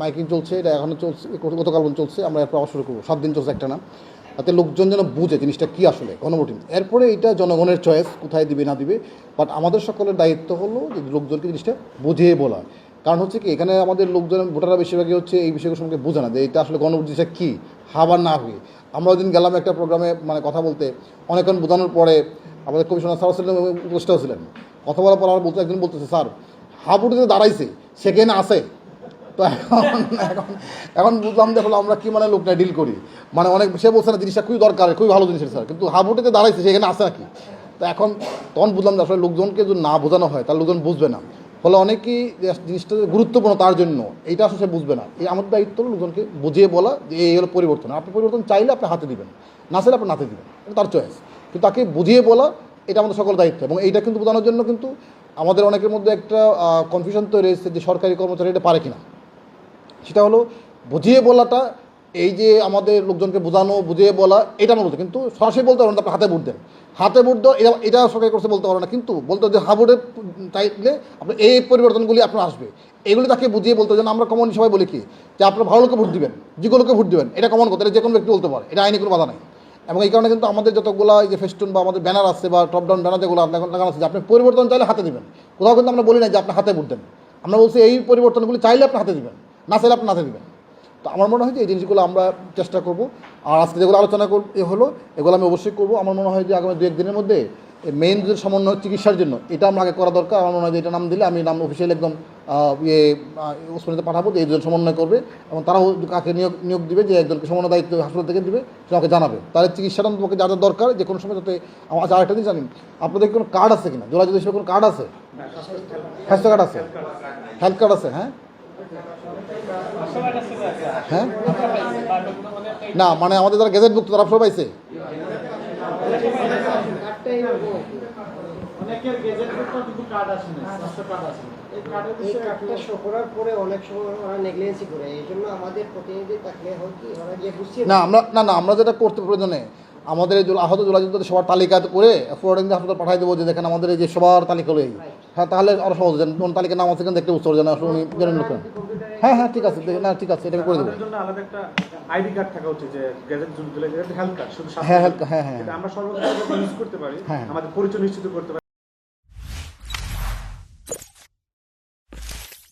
Miking চলছে, এটা এখনও চলছে গতকাল চলছে, আমরা এরপর আবার শুরু করব। সাত দিন চলছে একটা না তাতে লোকজন যেন বুঝে জিনিসটা কী আসলে গণভোটিং এরপরে এটা জনগণের চয়েস কোথায় দিবে, না দিবে। বাট আমাদের সকলের দায়িত্ব হলো যে লোকজনকে জিনিসটা বুঝিয়ে বলা। কারণ হচ্ছে কি, এখানে আমাদের লোকজন, ভোটাররা বেশিরভাগই হচ্ছে এই বিষয়গুলো সম্পর্কে বোঝে না যে এটা আসলে গণভোট জিনিসটা কী হাবার না হয়ে আমরা ওই গেলাম একটা প্রোগ্রামে মানে কথা বলতে। অনেকক্ষণ বোঝানোর পরে আমাদের কমিশনার স্যার ছিলেন উপদেষ্টাও ছিলেন। কথা বলার পর আমার বলতে একজন বলতেছে, স্যার হাবুটিতে দাঁড়াইছে সেখানে আছে? তো এখন এখন এখন বুঝলাম দেখো আমরা কি মানে লোকটা ডিল করি। মানে অনেক, সে বলছে না জিনিসটা খুবই দরকার, খুবই ভালো জিনিস স্যার কিন্তু হাবুটিতে দাঁড়াইছে সেখানে আছে নাকি? তো এখন তখন বুঝলাম যে আসলে লোকজনকে যদি না বোঝানো হয়, তাহলে লোকজন বুঝবে না। ফলে অনেকেই যে জিনিসটা যে গুরুত্বপূর্ণ তার জন্য, এইটা আসলে সে বুঝবে না। এই আমাদের দায়িত্ব হলো লোকজনকে বুঝিয়ে বলা যে এই হলো পরিবর্তন। আপনি পরিবর্তন চাইলে আপনি হাতে দিবেন, না চাইলে আপনি নাতে দিবেন। এটা তার চয়েস কিন্তু তাকে বুঝিয়ে বলা, এটা আমাদের সকল দায়িত্ব। এবং এইটা কিন্তু বোঝানোর জন্য কিন্তু আমাদের অনেকের মধ্যে একটা কনফিউশন তৈরি হয়েছে যে সরকারি কর্মচারী এটা পারে কিনা। সেটা হলো বুঝিয়ে বলাটা, এই যে আমাদের লোকজনকে বোঝানো, বুঝিয়ে বলা, এটা আমরা বলতে, কিন্তু সরাসরি বলতে পারবেন আপনি হাতে ভোট দেন। হাতে ভোট দেওয়া, এটা এটা সরকারি করছে বলতে পারব না, কিন্তু বলতে যে হা ভোটে চাইলে আপনার এই পরিবর্তনগুলি আপনার আসবে। এগুলি তাকে বুঝিয়ে বলতে যেন আমরা কমন সবাই বলি কি, যে আপনার ভালো লোকে ভোট দিবেন যেগুলোকে ভোট দিবেন, এটা কমন কথা, এটা যে কোনো ব্যক্তি বলতে পারে, এটা আইনি কোনো বাধা নাই। এবং এই কারণে কিন্তু আমাদের যতগুলো এই যে ফেস্টুন বা আমাদের ব্যানার আছে বা টপ ডাউন ব্যানার যেগুলো আপনার লাগানো আছে, যে আপনি পরিবর্তন চাইলে হাতে দিবেন। কোথাও কিন্তু আমরা বলি না যে আপনি হাতে ভোট দেন। আমরা বলছি এই পরিবর্তনগুলি চাইলে আপনি হাতে দিবেন। না চাইলে আপনি না দিবেন। তো আমার মনে হয় যে এই জিনিসগুলো আমরা চেষ্টা করব। আর আজকে যেগুলো আলোচনা কর এ হলো এগুলো আমি অবশ্যই করব। আমার মনে হয় যে আগামী দু একদিনের মধ্যে মেইন যে সমন্বয় চিকিৎসার জন্য এটা আমরা আগে করা দরকার। আমার মনে হয় যে এটা নাম দিলে আমি নাম অফিসিয়াল একদম ইয়ে ওসমানিতে পাঠাবো যে এই দুজন সমন্বয় করবে এবং তারাও কাকে নিয়োগ নিয়োগ দিবে যে একজনকে সমন্বয় দায়িত্ব হাসপাতাল থেকে দিবে সে আমাকে জানাবে। তাহলে চিকিৎসাটা তোমাকে যা যা দরকার যে কোনো সময় যাতে আমার আচ্ছা আরেকটা জিনিস জানি আপনাদের কোনো কার্ড আছে কিনা? যোগাযোগ হিসেবে কোনো কার্ড আছে? স্বাস্থ্য কার্ড আছে। হেলথ কার্ড আছে হ্যাঁ? হ্যাঁ? না মানে আমাদের যারা গেজেটভুক্ত তারা সব পাইছে। অনেকের গেজেট করতে কিন্তু কার্ড না হয় আমরা না না আমরা যেটা করতে প্রয়োজনে আমাদের আহত জোলাযুদ্ধ সবার তালিকা করে ফোর্ডিং হাসপাতাল পাঠাই দেবো যে দেখেন আমাদের এই যে সবার তালিকা এই হ্যাঁ তাহলে আরও সহজ যেন কোন তালিকা নাম আছে কিনা দেখতে বুঝতে পারবে যেন আসলে উনি জেনে হ্যাঁ হ্যাঁ ঠিক আছে না ঠিক আছে এটা করে দেবো। জন্য আলাদা একটা আইডি কার্ড থাকা উচিত যে গেজেট জুন হেলথ কার্ড শুধু স্বাস্থ্য হ্যাঁ, হ্যাঁ, হ্যাঁ, আমরা সর্বদা ইউজ করতে পারি হ্যাঁ। আমাদের পরিচয় নিশ্চিত করতে পারি।